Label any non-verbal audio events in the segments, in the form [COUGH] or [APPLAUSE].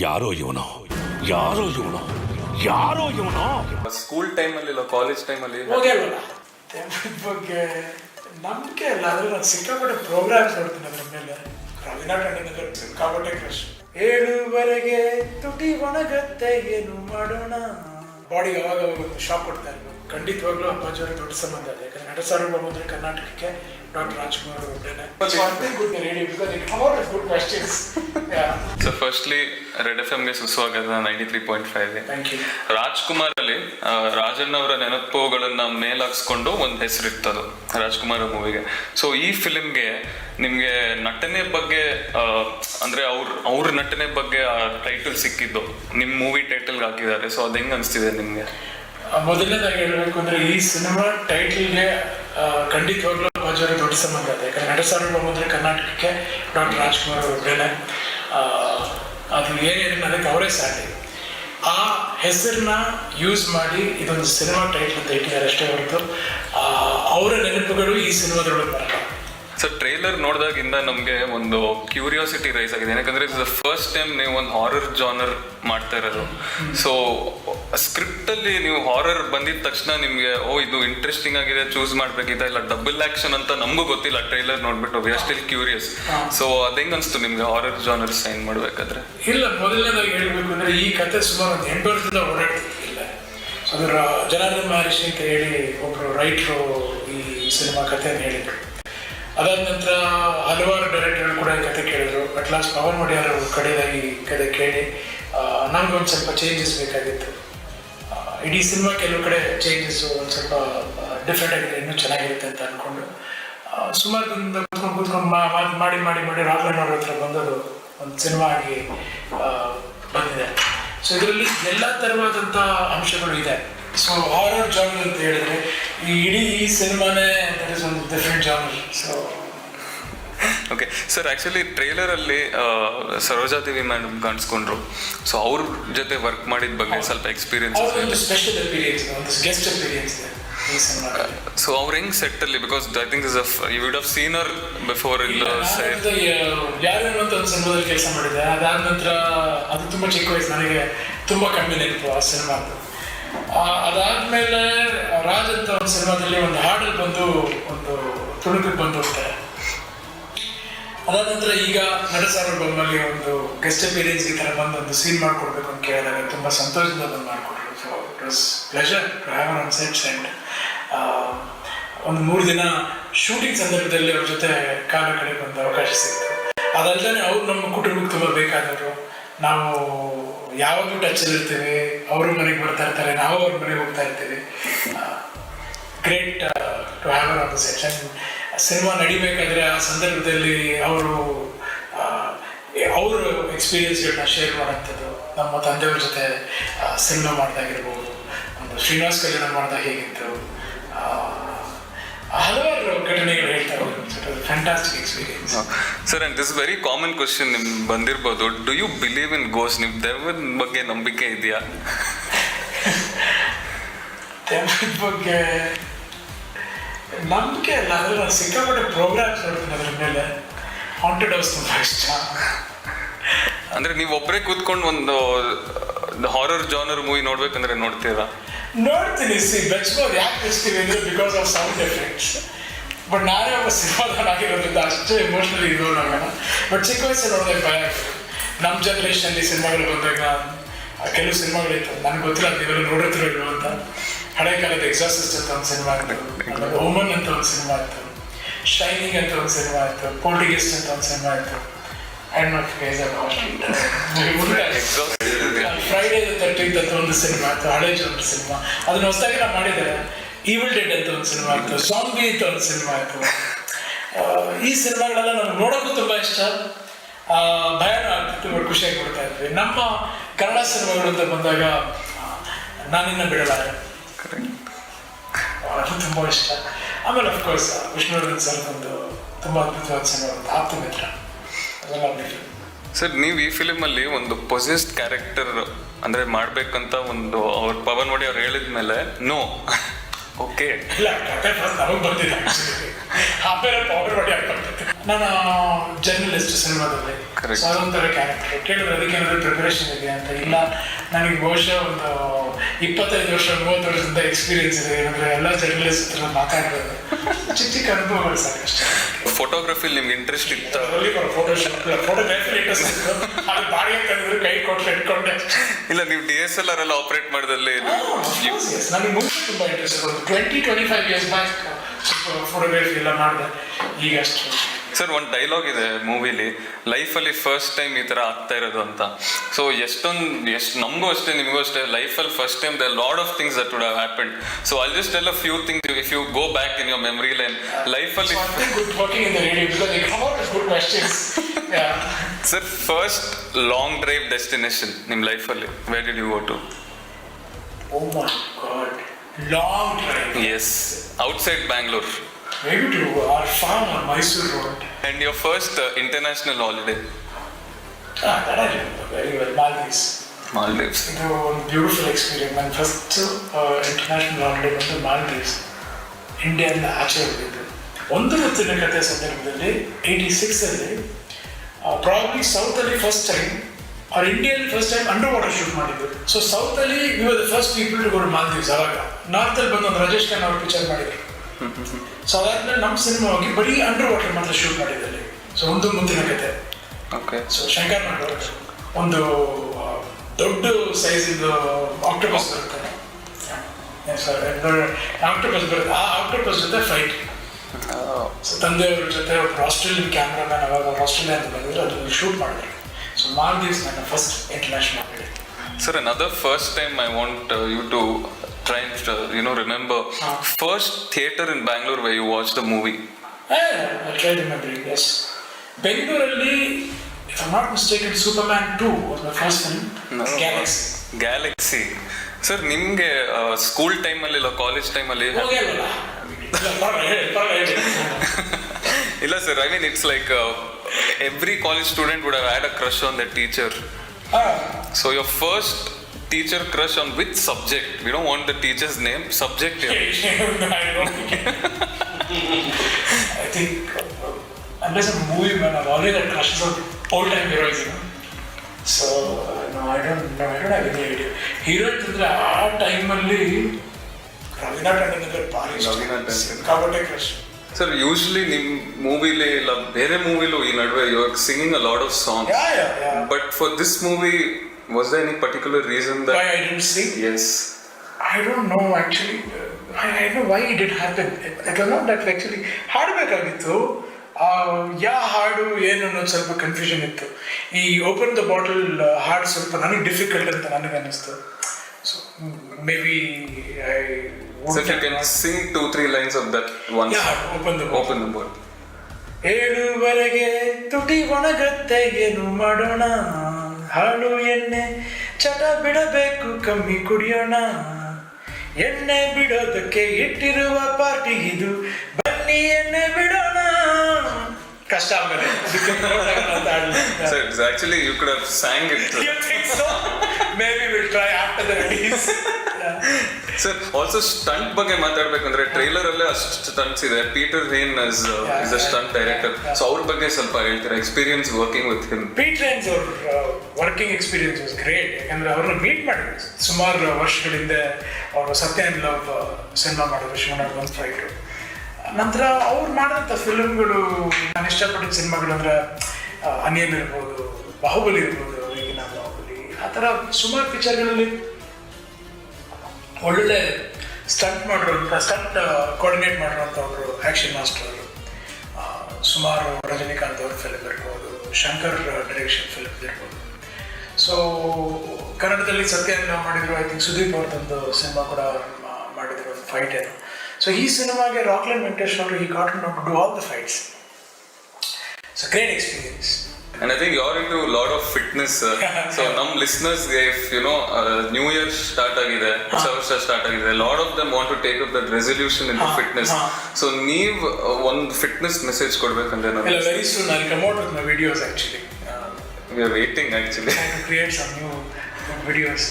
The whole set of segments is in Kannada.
ಯಾರೋ ಇವನು? ಯಾರೋ ಇವನು? ಯಾರೋ ಇವನು? ಸ್ಕೂಲ್ ಟೈಮಲ್ಲಿ ಇಲ್ಲ ಕಾಲೇಜ್ ಟೈಮಲ್ಲಿ ಅಲ್ಲಿ? ಅಲ್ವಲ್ಲ ತೆಂಗಿನ ಬಗ್ಗೆ ನಂಬಿಕೆ ಅಲ್ಲ ಆದ್ರೆ ನಾನು ಸಿಕ್ಕಾಪಟ್ಟೆ ಪ್ರೋಗ್ರಾಮ್ಸ್ ನೋಡ್ತೀನಿ ಅದ್ರ ಮೇಲೆ. ರವೀನಾ ಟಂಡನ್ ಸಿಕ್ಕಾಪಟ್ಟೆ ಕ್ರಶ್ ಏಳುವರೆಗೆ ತುಟಿ ಒಣಗತ್ತೆ ಏನು ಮಾಡೋಣ? ಬಾಡಿಗೆ ಯಾವಾಗ ಒಂದು ಶಾಕ್ ಕೊಡ್ತಾ ಇರ್ಬೋದು ಖಂಡಿತವಾಗ್ಲೂ ಅಪ್ಪಾಜಿ ಅವ್ರಿಗೆ ದೊಡ್ಡ ಸಂಬಂಧ ಇದೆ. ಯಾಕಂದ್ರೆ ನಟ ಸಾರ್ವಭೌಮ ಅಂದ್ರೆ ಕರ್ನಾಟಕಕ್ಕೆ doctor Rajkumar so firstly red F ಎಮ್ಗೆ ಸುಸ್ವಾಗತ ninety three point five Rajkumar ಅಲ್ಲಿ ರಾಜಣ್ಣವರ ರಾಜಣ್ಣ ಅವರ ನೆನಪುಗಳನ್ನ ಮೇಲಾಕ್ಸ್ಕೊಂಡು ಒಂದು ಹೆಸರಿತ್ತದು. ರಾಜ್ಕುಮಾರ್ ಮೂವಿಗೆ. ಸೊ ಈ ಫಿಲಿಮ್ಗೆ ನಿಮಗೆ ನಟನೆ ಬಗ್ಗೆ ಅಂದರೆ ಅವ್ರ ಅವ್ರ ನಟನೆ ಬಗ್ಗೆ ಆ ಟೈಟಲ್ ಸಿಕ್ಕಿದ್ದು ನಿಮ್ಮ ಮೂವಿ ಟೈಟಲ್ ಹಾಕಿದ್ದಾರೆ. ಸೊ ಅದು ಹೆಂಗೆ ಅನಿಸ್ತಿದೆ ನಿಮಗೆ? ಮೊದಲನೇದಾಗಿ ಹೇಳಬೇಕು ಅಂದ್ರೆ ಈ ಸಿನಿಮಾ ಟೈಟಲ್ಗೆ ಖಂಡಿತವಾಗ್ಲೂ ಅವ್ರಿಗೆ ದೊಡ್ಡ ಸಂಬಂಧ ಇದೆ. ಯಾಕಂದ್ರೆ ಎರಡು ಸಾವಿರದ ಒಂಬತ್ತರ ಕರ್ನಾಟಕಕ್ಕೆ ಡಾಕ್ಟರ್ ರಾಜ್ಕುಮಾರ್ ಒಬ್ಬರೇನೆ ಅದು ಏನೇನು ಅದಕ್ಕೆ ಅವರೇ ಸಾಟಿ ಆ ಹೆಸರನ್ನ ಯೂಸ್ ಮಾಡಿ ಇದೊಂದು ಸಿನಿಮಾ ಟೈಟಲ್ ಅಂತ ಇಟ್ಟಿದ್ದಾರೆ ಅಷ್ಟೇ ಹೊರತು. ಅವರ ನೆನಪುಗಳು ಈ ಸಿನಿಮಾದೊಳಗೆ ಬರಲ್ಲ. ಸೊ ಟ್ರೈಲರ್ ನೋಡಿದಾಗಿಂದ ನಮಗೆ ಒಂದು ಕ್ಯೂರಿಯಾಸಿಟಿ ರೈಸ್ ಆಗಿದೆ. ಯಾಕಂದ್ರೆ ಇಸ್ ದ ಫಸ್ಟ್ ಟೈಮ್ ನೀವು ಒಂದು ಹಾರರ್ ಜಾನರ್ ಮಾಡ್ತಾ ಇರೋದು. ಸೊ ಸ್ಕ್ರಿಪ್ಟಲ್ಲಿ ನೀವು ಹಾರರ್ ಬಂದಿದ ತಕ್ಷಣ ನಿಮಗೆ ಓ ಇದು ಇಂಟ್ರೆಸ್ಟಿಂಗ್ ಆಗಿದೆ ಚೂಸ್ ಮಾಡ್ಬೇಕಿದೆ ಇಲ್ಲ ಡಬಲ್ ಆಕ್ಷನ್ ಅಂತ ನಮಗೂ ಗೊತ್ತಿಲ್ಲ. ಟ್ರೈಲರ್ ನೋಡ್ಬಿಟ್ಟು we are still curious so ಅದು ಹೆಂಗ್ ಅನ್ಸ್ತು ನಿಮ್ಗೆ ಹಾರರ್ ಜಾನರ್ ಸೈನ್ ಮಾಡಬೇಕಾದ್ರೆ? ಇಲ್ಲ ಮೊದಲನೇದಾಗಿ ಹೇಳಬೇಕು ಅಂದ್ರೆ ಈ ಕತೆ ಸುಮಾರು ಒಂದು ಎಂಟು ವರ್ಷದಿಂದ ಅದರ ಜನಾರ್ದನ್ ಮಹರ್ಷಿ ಅಂತ ಹೇಳಿ ಒಬ್ಬರು ರೈಟ್ರು ಈ ಸಿನಿಮಾ ಕಥೆಯನ್ನು ಹೇಳಿದ್ರು. ಅದಾದ ನಂತರ ಹಲವಾರು ಡೈರೆಕ್ಟರ್ಗಳು ಕೂಡ ಈ ಕತೆ ಕೇಳಿದ್ರು. ಅಟ್ ಲಾಸ್ಟ್ ಪವನ್ ಒಡೆಯರ್ ಅವರು ಕಡೆಯದಾಗಿ ಈ ಕತೆ ಕೇಳಿ ನಮ್ಗೆ ಒಂದು ಸ್ವಲ್ಪ ಚೇಂಜಸ್ ಬೇಕಾಗಿತ್ತು. ಇಡೀ ಸಿನಿಮಾ ಕೆಲವು ಕಡೆ ಚೇಂಜಸ್ ಒಂದು ಸ್ವಲ್ಪ ಡಿಫ್ರೆಂಟ್ ಆಗಿದೆ, ಇನ್ನೂ ಚೆನ್ನಾಗಿರುತ್ತೆ ಅಂತ ಅಂದ್ಕೊಂಡು ಸುಮಾರು ದಿನದಿಂದ ಕೂತ್ಕೊಂಡು ಮಾತ್ ಮಾಡಿ ಮಾಡಿ ಮಾಡಿ ರಾಘವೇಂದ್ರ ಹತ್ರ ಬಂದದು ಒಂದು ಸಿನಿಮಾ ಆಗಿ ಬಂದಿದೆ. ಸೊ ಇದರಲ್ಲಿ ಎಲ್ಲ ಥರವಾದಂಥ ಅಂಶಗಳು ಇದೆ. ಸೊ ಹಾರರ್ ಜಾನರ್ ಅಂತ ಹೇಳಿದ್ರೆ ಈ ಇಡೀ ಈ ಸಿನಿಮಾನೇ ದಟ್ ಇಸ್ ಒಂದು different genre so okay sir actually trailer ಅಲ್ಲಿ ಆ, ಸರೋಜಾದೇವಿ ಮೇಡಮ್ ಕಾಣಿಸ್ಕೊಂಡ್ರು. ಸೊ ಅವ್ರ ಜೊತೆ ವರ್ಕ್ ಮಾಡಿದ ಬಗ್ಗೆ ಸ್ವಲ್ಪ experience special experience guest experience ಇದೆ. ಸೊ ಅವ್ರ ಹೆಂಗ್ ಸೆಟ್ ಅಲ್ಲಿ because I think is you would have seen hour before ಇಲ್ಲ ಸೈಡ್ ಯಾರು ಅಂತ ಒಂದು ಸಿನಿಮಾದಲ್ಲಿ ಕೆಲಸ ಮಾಡಿದೆ. ಅದಾದ ನಂತರ ಅದು ತುಂಬ ಚಿಕ್ಕ ವಯಸ್ಸು ನನಗೆ ತುಂಬ ಕಮ್ಮಿ ನೆನಪು ಆ ಸಿನಿಮಾದ್ದು ಆ, ಅದಾದ್ಮೇಲೆ ರಾಜ್ ಅಂತ ಒಂದು ಸಿನಿಮಾದಲ್ಲಿ ಒಂದು ಹಾಡಲ್ಲಿ ಬಂದು ಒಂದು ತುಣುಕಿಗೆ ಬಂದು ಹೋಗ್ತಾರೆ ಅದಾದ ನಂತರ ಈಗ ನಡಸಾರ ಬೊಮ್ಮಲ್ಲಿ ಒಂದು ಗೆಸ್ಟ್ ಅಪಿಯರೆನ್ಸ್ ಈ ತರ ಬಂದು ಒಂದು ಸೀನ್ ಮಾಡ್ಕೊಡ್ಬೇಕು ಅಂತ ಕೇಳಿದಾಗ ತುಂಬ ಸಂತೋಷದಿಂದ ಬಂದು ಮಾಡಿಕೊಟ್ರು. So it was pleasure to have on sets and ಒಂದು ಮೂರು ದಿನ ಶೂಟಿಂಗ್ ಸಂದರ್ಭದಲ್ಲಿ ಅವ್ರ ಜೊತೆ ಕಾಲ ಕಡೆ ಬಂದ ಅವಕಾಶ ಸಿಕ್ತು. ಅದಲ್ಲದೆ ಅವ್ರು ನಮ್ಮ ಕುಟುಂಬಕ್ಕೆ ತುಂಬ ಬೇಕಾದವರು. ನಾವು ಯಾವಾಗಲೂ ಟಚಲ್ಲಿ ಇರ್ತೀವಿ. ಅವ್ರ ಮನೆಗೆ ಬರ್ತಾ ಇರ್ತಾರೆ. ನಾವು ಅವ್ರ ಮನೆಗೆ ಹೋಗ್ತಾ ಇರ್ತೀವಿ. Great to have on the and cinema ನಡಿಬೇಕಾದ್ರೆ ಆ ಸಂದರ್ಭದಲ್ಲಿ ಅವರು ಅವರು ಎಕ್ಸ್ಪೀರಿಯನ್ಸ್ಗಳನ್ನ ಶೇರ್ ಮಾಡೋಂಥದ್ದು ನಮ್ಮ ತಂದೆಯವ್ರ ಜೊತೆ ಸಿನಿಮಾ ಮಾಡ್ದಾಗಿರ್ಬೋದು. ಒಂದು ಶ್ರೀನಿವಾಸ್ ಕಲ್ಯಾಣ ಮಾಡಿದಾಗ ಹೇಗಿತ್ತು? ಹಲವಾರು ಘಟನೆಗಳು ಹೇಳ್ತಾ fantastic experience sir and this very common question ನಿಮ್ ಬಂದಿರ್ಬೋದು. ಡು ಯು ಬಿಲೀವ್ ಇನ್ ಗೋಸ್ ನಿಮ್ ದೆವ್ವದ ಬಗ್ಗೆ ನಂಬಿಕೆ ಇದೆಯಾ? ತೆಂಗಿನ ಬಗ್ಗೆ ನಂಬಿಕೆ ಅಲ್ಲ ಆದರೆ ನಾನು ಸಿಕ್ಕಾಪಟ್ಟೆ ಪ್ರೋಗ್ರಾಮ್ಸ್ ನೋಡ್ತೀನಿ ಅದ್ರ ಮೇಲೆ. ಹಾಂಟೆಡ್ ಹೌಸ್ ತುಂಬ ಇಷ್ಟ. ಅಂದ್ರೆ ನೀವು ಒಬ್ಬರೇ ಕೂತ್ಕೊಂಡು ಒಂದು ಹಾರರ್ ಜಾನರ್ ಮೂವಿ ನೋಡ್ಬೇಕಂದ್ರೆ ನೋಡ್ತೀರಾ? ನೋಡ್ತೀನಿ ಸಿ ಬೆಚ್ಬೋದು ಯಾಕೆ ಬೆಚ್ತೀವಿ ಅಂದರೆ because of sound effects but ನಾನೇ ಒಬ್ಬ ಸಿನಿಮಾದವನ್ ಆಗಿರೋದ್ರಿಂದ ಅಷ್ಟು ಎಮೋಷ್ನಲಿ ಇರೋಣ ಬಟ್ ಚಿಕ್ಕ ವಯಸ್ಸಲ್ಲಿ ನೋಡಿದೆ ಭಯ. ನಮ್ಮ ಜನ್ರೇಷನಲ್ಲಿ ಸಿನಿಮಾಗಳು ಬಂದಾಗ ಕೆಲವು ಸಿನಿಮಾಗಳಿತ್ತು ನನಗೆ ಗೊತ್ತಿಲ್ಲ ನೀವೆಲ್ಲ ನೋಡುತ್ತಿರೋ ಅಂತ. ಹಳೆ ಕಾಲದ ಎಕ್ಸಾಸಿಸ್ಟ್ ಅಂತ ಒಂದು ಸಿನಿಮಾ ಇತ್ತು. ಓಮನ್ ಅಂತ ಒಂದು ಸಿನಿಮಾ ಇತ್ತು. ಶೈನಿಂಗ್ ಅಂತ ಒಂದು ಸಿನಿಮಾ ಇತ್ತು. ಪೋರ್ಟಿಗೆಸ್ಟ್ ಅಂತ ಒಂದು ಸಿನಿಮಾ ಇತ್ತು. ಹೆಣ್ಮಕ್ಳು ಫ್ರೈಡೇ ತರ್ಟೀನ್ತ್ ಅಂತ ಒಂದು ಸಿನಿಮಾ ಆಯ್ತು ಹಳೆ ಒಂದು ಸಿನಿಮಾ ಅದನ್ನ ಹೊಸದಾಗಿ ನಾವು ಮಾಡಿದ್ದಾರೆ ಈವಿಲ್ ಡೆಡ್ ಅಂತ ಒಂದು ಸಿನಿಮಾ ಇತ್ತು ಸಾಂಬಿ ಅಂತ ಒಂದು ಸಿನಿಮಾ ಆಯಿತು. ಈ ಸಿನಿಮಾಗಳೆಲ್ಲ ನಮ್ಗೆ ನೋಡೋಕ್ಕೂ ತುಂಬ ಇಷ್ಟ. ಭಯನೂ ಆಗ್ತಿತ್ತು ಬಟ್ ಖುಷಿಯಾಗಿ ಕೊಡ್ತಾ ಇದ್ವಿ. ನಮ್ಮ ಕನ್ನಡ ಸಿನಿಮಾಗಳು ಅಂತ ಬಂದಾಗ ನಾನಿನ್ನ ಬಿಡಲಾರೆ ಅದು ತುಂಬ ಇಷ್ಟ. ಆಮೇಲೆ ಅಫ್ಕೋರ್ಸ್ ವಿಷ್ಣುವರ್ಧನ್ ಸರ್ ಒಂದು ತುಂಬ ಅದ್ಭುತವಾದ ಸಿನಿಮಾ ಒಂದು ಸರ್, ನೀವು ಈ ಫಿಲಿಮ್ ಅಲ್ಲಿ ಒಂದು ಪೊಸೆಸ್ಡ್ ಕ್ಯಾರೆಕ್ಟರ್ ಅಂದ್ರೆ ಮಾಡ್ಬೇಕಂತ ಒಂದು ಅವ್ರ ಪವನ್ ಒಡಿ ಅವ್ರು ಹೇಳಿದ್ಮೇಲೆ ನೋ ಓಕೆ [LAUGHS] ಇಲ್ಲ ಬಂದಿದೆ ಆಮೇಲೆ ಮಾಡಿ ಹಾಕ್ಬರ್ತೈತೆ ನಾನು ಜರ್ನಲಿಸ್ಟ್ ಸಿನಿಮಾದಲ್ಲಿ. ಸೊ ಅದೊಂಥರ ಕ್ಯಾರೆಕ್ಟರ್. ಕೇಳಿದ್ರೆ ಅದಕ್ಕೆ ಏನಾದ್ರು ಪ್ರಿಪರೇಷನ್ ಇದೆ ಅಂತ? ಇಲ್ಲ ನನಗೆ ಬಹುಶಃ ಒಂದು ಇಪ್ಪತ್ತೈದು ವರ್ಷ ಮೂವತ್ತು ವರ್ಷದಿಂದ ಎಕ್ಸ್ಪೀರಿಯನ್ಸ್ ಇದೆ. ಏನಂದ್ರೆ ಎಲ್ಲ ಜರ್ನಲಿಸ್ಟ್ ಹತ್ರ ಮಾತಾಡ್ಬೋದು ಚಿಕ್ಕ ಚಿಕ್ಕ ಅನುಭವಗಳು ಸಾಕಷ್ಟು. ಫೋಟೋಗ್ರಫಿಲಿ ನಿಮ್ಗೆ ಇಂಟ್ರೆಸ್ಟ್ ಇತ್ತು. ಫೋಟೋಶಾಪ್ ಫೋಟೋಗ್ರಫಿ ಇಂಟ್ರೆಸ್ಟ್ ಇತ್ತು. ಅದು ಬಾಡಿಗೆ ತಂದಿದ್ರು ಕೈ ಕೊಟ್ಟು ಇಟ್ಕೊಂಡೆ. ಇಲ್ಲ ನೀವು ಡಿ ಎಸ್ ಎಲ್ ಆರ್ ಎಲ್ಲ ಆಪರೇಟ್ ಮಾಡಿದಲ್ಲಿ. ನನಗೆ ಮುಂಚೆ ತುಂಬ interest twenty twenty five years back photography ಎಲ್ಲ ಮಾಡಿದೆ. ಈಗ ಅಷ್ಟು. ಸರ್ ಒಂದು ಡೈಲಾಗ್ ಇದೆ ಮೂವಿಲಿ ಲೈಫಲ್ಲಿ ಫಸ್ಟ್ ಟೈಮ್ ಈ ಥರ ಆಗ್ತಾ ಇರೋದು ಅಂತ. ಸೊ ಎಷ್ಟೊಂದು ಎಷ್ಟು ನಮಗೂ ಅಷ್ಟೇ ನಿಮಗೂ ಅಷ್ಟೇ ಲೈಫಲ್ಲಿ first time the lot of things that would have happen so I just ಎಲ್ಲ few things if you go back in your memory lane ಲೈಫಲ್ಲಿ. Sir first long drive destination ನಿಮ್ಮ ಲೈಫಲ್ಲಿ where did you go to oh my god long drive is outside Bangalore Maybe to our farm on Mysore Road. And your first international holiday Ah, that I remember very well. Maldives. Maldives ಇದು ಒಂದು ಬ್ಯೂಟಿಫುಲ್ ಎಕ್ಸ್ಪೀರಿಯನ್ಸ್ ನನ್ನ ಫಸ್ಟ್ ಇಂಟರ್ನ್ಯಾಷನಲ್ ಹಾಲಿಡೇ ಬಂದು ಮಾಲ್ದೀವ್ಸ್ ಇಂಡಿಯಾದಿಂದ ಆಚೆ ಹೋಗಿದ್ದು ಒಂದು ಹೊತ್ತಿನ ಕಥೆ ಸಂದರ್ಭದಲ್ಲಿ ಏಯ್ಟಿ ಸಿಕ್ಸಲ್ಲಿ ಪ್ರಾಬ್ಲಿ ಸೌತಲ್ಲಿ ಫಸ್ಟ್ ಟೈಮ್ ಆರ್ ಇಂಡಿಯಲ್ಲಿ first time under water shoot ಮಾಡಿದ್ದು. So ಸೌತಲ್ಲಿ we are the first people to go to Maldives ಅವಾಗ. ನಾರ್ತಲ್ಲಿ ಬಂದು ಒಂದು ರಾಜೇಶ್ ಖಾನ್ ಅವ್ರು ಪಿಕ್ಚರ್ ಮಾಡಿದ್ರು. ಸೊ ಅದಾದ್ಮೇಲೆ ನಮ್ಮ ಸಿನಿಮಾ ಹೋಗಿ ಬರೀ ಅಂಡರ್ ವಾಟರ್ ಮಾತ್ರ ಶೂಟ್ ಮಾಡಿದ್ದಲ್ಲಿ ಸೊ ಒಂದು ಮುಂದಿನ ಕತೆ. ಓಕೆ ಸೊ ಶಂಕರ್ ನಾಟಕ ಒಂದು ದೊಡ್ಡ ಸೈಜ್ ಇದು ಆಕ್ಟೋಪಸ್ ಬರುತ್ತೆ. ಆಕ್ಟೋಪಸ್ ಬರುತ್ತೆ. ಆ ಆಕ್ಟೋಪಸ್ ಜೊತೆ ಫೈಟ್ ಸೊ ತಂದೆಯವ್ರ ಜೊತೆ ಒಬ್ರು ಆಸ್ಟ್ರೇಲಿಯನ್ ಕ್ಯಾಮ್ರಾಮನ್ ಅವಾಗ ಅವ್ರು ಆಸ್ಟ್ರೇಲಿಯಾ ಅಂತ ಬಂದಿದ್ರು. ಅದು ಶೂಟ್ ಮಾಡಿದ್ರು. ಸೊ ಮಾಲ್ದೀವ್ಸ್ ನನ್ನ first international sir another first time I want you uh, you to try you know remember first theater in Bangalore where you watched the movie. Try remembering is ಬೆಂಗಳೂರಲ್ಲಿ if not mistake Superman two was my first film No. Galaxy galaxy sir ನಿಮಗೆ ಸ್ಕೂಲ್ ಟೈಮಲ್ಲಿ ಇಲ್ಲ ಕಾಲೇಜ್ ಟೈಮಲ್ಲಿ ಇಲ್ಲ, sir I mean it's like every college student would had a crush on the teacher so your first Teacher crush on which subject we don't want the teacher's name subject [LAUGHS] [LAUGHS] I don't think. I think uh, unless a movie man, I've always had crushes on old time heroes, you know. So uh, no, I don't know. I don't have any idea. Heroines ಅಂದ್ರೆ ಆ ಟೈಮಲ್ಲಿ ರವೀನಾ ಟಂಡನ್ ಅಂದ್ರೆ ಭಾರಿ ಇಷ್ಟ. ರವೀನಾ ಟಂಡನ್. ಸಿಕ್ಕಾಪಟ್ಟೆ ಕ್ರಶ್ ಸರ್ ಯೂಶ್ವಲಿ ನಿಮ್ಮ ಮೂವಿಲಿ ಇಲ್ಲ ಬೇರೆ ಮೂವಿಲೂ ಈ ನಡುವೆ you are singing a lot of song yeah yeah yeah But for this movie, Was there any particular reason that Why? I didn't sing? Yes. I don't know actually. Uh, I, I don't know why it did happen. It, it was not that actually ಹಾಡಬೇಕಾಗಿತ್ತು ಯಾ ಹಾಡು ಏನು ಅನ್ನೋದು ಸ್ವಲ್ಪ ಕನ್ಫ್ಯೂಷನ್ ಇತ್ತು ಈ ಓಪನ್ ದ ಬಾಟಲ್ ಹಾಡು ಸ್ವಲ್ಪ ನನಗೆ ಡಿಫಿಕಲ್ಟ್ ಅಂತ ನನಗೆ ಅನ್ನಿಸ್ತು so maybe I So if you can sing two, three lines of that one ಯಾ song. Open the Open the book. ಏಳುವರೆಗೆ ತುಟಿ ಒಣಗತ್ತೆ ಏನು ಮಾಡೋಣ ಹಾಲು ಎಣ್ಣೆ ಚಟ ಬಿಡಬೇಕು ಕಮ್ಮಿ ಕುಡಿಯೋಣ. ಎಣ್ಣೆ ಬಿಡೋದಕ್ಕೆ ಇಟ್ಟಿರುವ ಪಾರ್ಟಿ ಇದು. ಬನ್ನಿ ಎಣ್ಣೆ ಬಿಡೋಣ. ಕಷ್ಟ ಆಮೇಲೆ. Actually you could have sang it's you could have will try after the release Maybe we'll try after the release. Yeah. Sir also stunt ಬಗ್ಗೆ ಮಾತಾಡ್ಬೇಕಂದ್ರೆ ಟ್ರೈಲರ್ ಅಲ್ಲೇ ಅಷ್ಟು ಸ್ಟಂಟ್ಸ್ ಇದೆ. Peter Hein is is a stunt director so ಅವ್ರ ಬಗ್ಗೆ ಸ್ವಲ್ಪ ಹೇಳ್ತೀರಾ? Experience working with him Peter Hein's ಅವ್ರ ವರ್ಕಿಂಗ್ ಎಕ್ಸ್ಪೀರಿಯನ್ಸ್ ವಾಸ್ ಗ್ರೇಟ್ ಯಾಕಂದ್ರೆ ಅವ್ರನ್ನ ಮೀಟ್ ಮಾಡಿದ್ವಿ ಸುಮಾರು ವರ್ಷಗಳಿಂದ ಅವರು ಸತ್ಯ ಅಂಡ್ ಲವ್ ಸಿನಿಮಾ ಮಾಡಿದ್ರು ಶಿವನಾಥ್ ಒಂದು ಫೈಟ್ ನಂತರ ಅವ್ರು ಮಾಡಿದಂಥ ಫಿಲ್ಮ್ಗಳು ನಾನು ಇಷ್ಟಪಟ್ಟ ಸಿನಿಮಾಗಳು ಅಂದ್ರೆ ಅನಿಯನ್ ಇರ್ಬೋದು ಬಾಹುಬಲಿ ಇರ್ಬೋದು ಆ ಥರ ಸುಮಾರು ಪಿಕ್ಚರ್ಗಳಲ್ಲಿ ಒಳ್ಳೆ ಸ್ಟಂಟ್ ಮಾಡಿರುವಂಥ, ಸ್ಟಂಟ್ ಕೋಆರ್ಡಿನೇಟ್ ಮಾಡಿರುವಂಥ ಒಬ್ಬರು ಆ್ಯಕ್ಷನ್ ಮಾಸ್ಟರ್ ಅವರು. ಸುಮಾರು ರಜನಿಕಾಂತ್ ಅವ್ರ ಫಿಲ್ಮ್ ಇರ್ಬೋದು, ಶಂಕರ್ ಡೈರೆಕ್ಷನ್ ಫಿಲ್ಮ್ ಇರ್ಬೋದು. ಸೊ ಕನ್ನಡದಲ್ಲಿ ಸತ್ಯ ನಾವು ಮಾಡಿದ್ರು ಐ ಥಿಂಕ್ ಸುದೀಪ್ ಅವ್ರದ್ದೊಂದು ಸಿನಿಮಾ ಕೂಡ ಮಾಡಿದ್ರು, ಒಂದು ಫೈಟ್ ಏನು ಸೊ ಈ ಸಿನಿಮಾಗೆ ರಾಕ್ಲೈನ್ ವೆಂಕಟೇಶ್ ಅವರು ಈ cotton do all the fights so great experience And I think you're into a lot of fitness. [LAUGHS] So num listeners, if you know, uh, New Year ಆಗಿದೆ ಹೊಸ ವರ್ಷ ಸ್ಟಾರ್ಟ್ ಆಗಿದೆ lot of them want to take up that resolution in fitness so ನೀವ್ ಒಂದು ಫಿಟ್ನೆಸ್ ಮೆಸೇಜ್ ಕೊಡ್ಬೇಕಂದ್ರೆ ನಾನು very soon I come out with my videos actually we are waiting actually create some new videos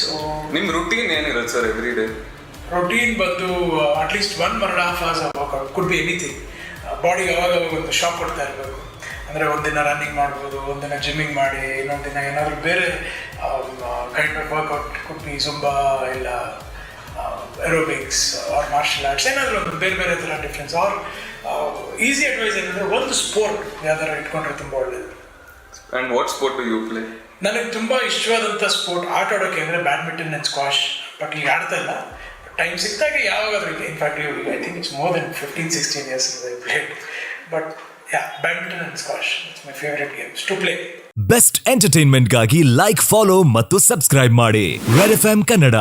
so ನಿಮ್ಮ ರುಟೀನ್ ಏನಿರುತ್ತೆ ಸರ್ ಎವ್ರಿ ಡೇ ರೊಟೀನ್ ಬಂದು at least one one and half hours workout could be anything ಬಾಡಿಗೆ ಯಾವಾಗ ಅವಾಗ ಒಂದು ಶಾಕ್ ಕೊಡ್ತಾ ಇರಬೇಕು ಅಂದರೆ ಒಂದಿನ ರನ್ನಿಂಗ್ ಮಾಡ್ಬೋದು ಒಂದಿನ ಜಿಮ್ಮಿಂಗ್ ಮಾಡಿ ಇನ್ನೊಂದು ದಿನ ಏನಾದರೂ ಬೇರೆ ಕೈಂಡ್ ಆಫ್ ವರ್ಕೌಟ್ ಕುಟ್ಟಿ ಜುಂಬಾ ಇಲ್ಲ ಎರೋಬಿಕ್ಸ್ ಆರ್ ಮಾರ್ಷಲ್ ಆರ್ಟ್ಸ್ ಏನಾದರೂ ಒಂದು ಬೇರೆ ಬೇರೆ ಥರ ಡಿಫ್ರೆನ್ಸ್ ಆರ್ ಈಸಿ ಅಡ್ವೈಸ್ ಏನಂದರೆ ಒಂದು ಸ್ಪೋರ್ಟ್ ಯಾವ್ದಾರು ಇಟ್ಕೊಂಡ್ರೆ ತುಂಬ ಒಳ್ಳೆಯದು and what sport you play ನನಗೆ ತುಂಬ ಇಷ್ಟವಾದಂಥ ಸ್ಪೋರ್ಟ್ ಆಟ ಆಡೋಕೆ ಅಂದರೆ ಬ್ಯಾಡ್ಮಿಂಟನ್ ಆ್ಯಂಡ್ ಸ್ಕ್ವಾಶ್ ಬಟ್ ಈಗ ಆಡ್ತಾ ಇಲ್ಲ. ಟೈಮ್ ಸಿಕ್ಕಿದಾಗ ಯಾವಾಗಾದ್ರೂ ಇದೆ. In fact I think it's more than fifteen sixteen years but yeah badminton and squash it's my favourite games to play best ಎಂಟರ್ಟೈನ್ಮೆಂಟ್ಗಾಗಿ like follow ಮತ್ತು ಸಬ್ಸ್ಕ್ರೈಬ್ ಮಾಡಿ ರೆಡ್ ಎಫ್ ಕನ್ನಡ